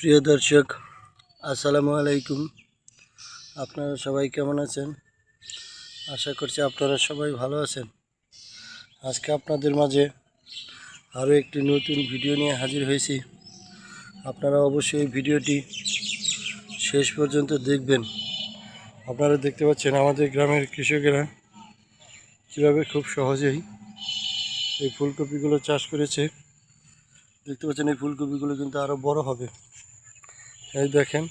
প্রিয় দর্শক, আসসালামু আলাইকুম। আপনারা সবাই কেমন আছেন? আশা করছি আপনারা সবাই ভালো আছেন। আজকে আপনাদের মাঝে আরও একটি নতুন ভিডিও নিয়ে হাজির হয়েছি। আপনারা অবশ্যই ভিডিওটি শেষ পর্যন্ত দেখবেন। আপনারা দেখতে পাচ্ছেন আমাদের গ্রামের কৃষকেরা কীভাবে খুব সহজেই এই ফুলকপিগুলো চাষ করেছে। দেখতে পাচ্ছেন এই ফুলকপিগুলো কিন্তু আরও বড় হবে। এই দেখেন,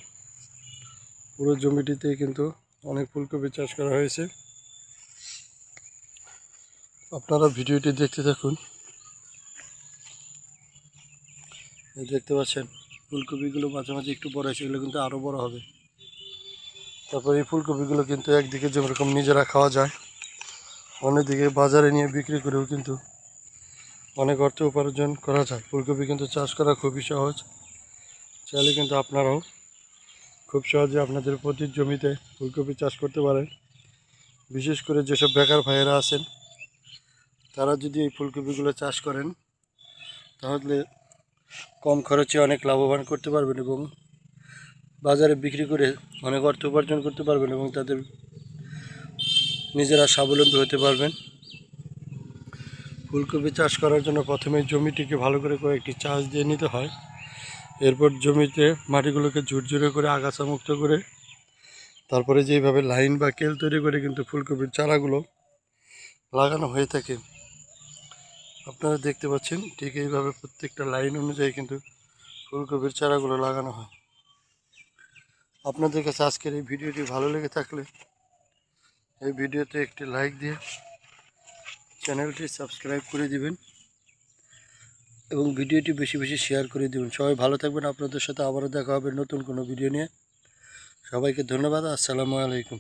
পুরো জমিটিতে কিন্তু অনেক ফুলকপি চাষ করা হয়েছে। আপনারা ভিডিওটি দেখতে থাকুন। এই দেখতে পাচ্ছেন, ফুলকপিগুলো মাঝে মাঝে একটু বড় হয়েছে, এগুলো কিন্তু আরও বড় হবে। তারপর এই ফুলকপিগুলো কিন্তু একদিকে যেরকম নিজেরা খাওয়া যায়, অন্যদিকে বাজারে নিয়ে বিক্রি করেও কিন্তু অনেক অর্থ উপার্জন করা যায়। ফুলকপি কিন্তু চাষ করা খুবই সহজ। চাইলে কিন্তু আপনারাও খুব সহজে আপনাদের প্রতি জমিতে ফুলকপি চাষ করতে পারেন। বিশেষ করে যেসব বেকার ভাইয়েরা আছেন, তারা যদি এই ফুলকপিগুলো চাষ করেন, তাহলে কম খরচে অনেক লাভবান করতে পারবেন এবং বাজারে বিক্রি করে অনেক অর্থ উপার্জন করতে পারবেন এবং তাদের নিজেরা স্বাবলম্বী হতে পারবেন। ফুলকপি চাষ করার জন্য প্রথমে জমিটিকে ভালো করে কয়েকটি চাষ দিয়ে নিতে হয়। এরপর জমিতে মাটিগুলোকে ঝুরঝুরে করে আগাছা মুক্ত করে তারপরে যেইভাবে লাইন বা কেল তৈরি করে কিন্তু ফুলকপির চারাগুলো লাগানো হয়ে থাকে। আপনারা দেখতে পাচ্ছেন ঠিক এইভাবে প্রত্যেকটা লাইন অনুযায়ী কিন্তু ফুলকপির চারাগুলো লাগানো হয়। আপনাদের কাছে আজকের এই ভিডিওটি ভালো লেগে থাকলে এই ভিডিওতে একটি লাইক দিয়ে চ্যানেলটি সাবস্ক্রাইব করে দিবেন এবং ভিডিওটি বেশি বেশি শেয়ার করে দিবেন। সবাই ভালো থাকবেন। আপনাদের সাথে আবারও দেখা হবে নতুন কোনো ভিডিও নিয়ে। সবাইকে ধন্যবাদ। আসসালামু আলাইকুম।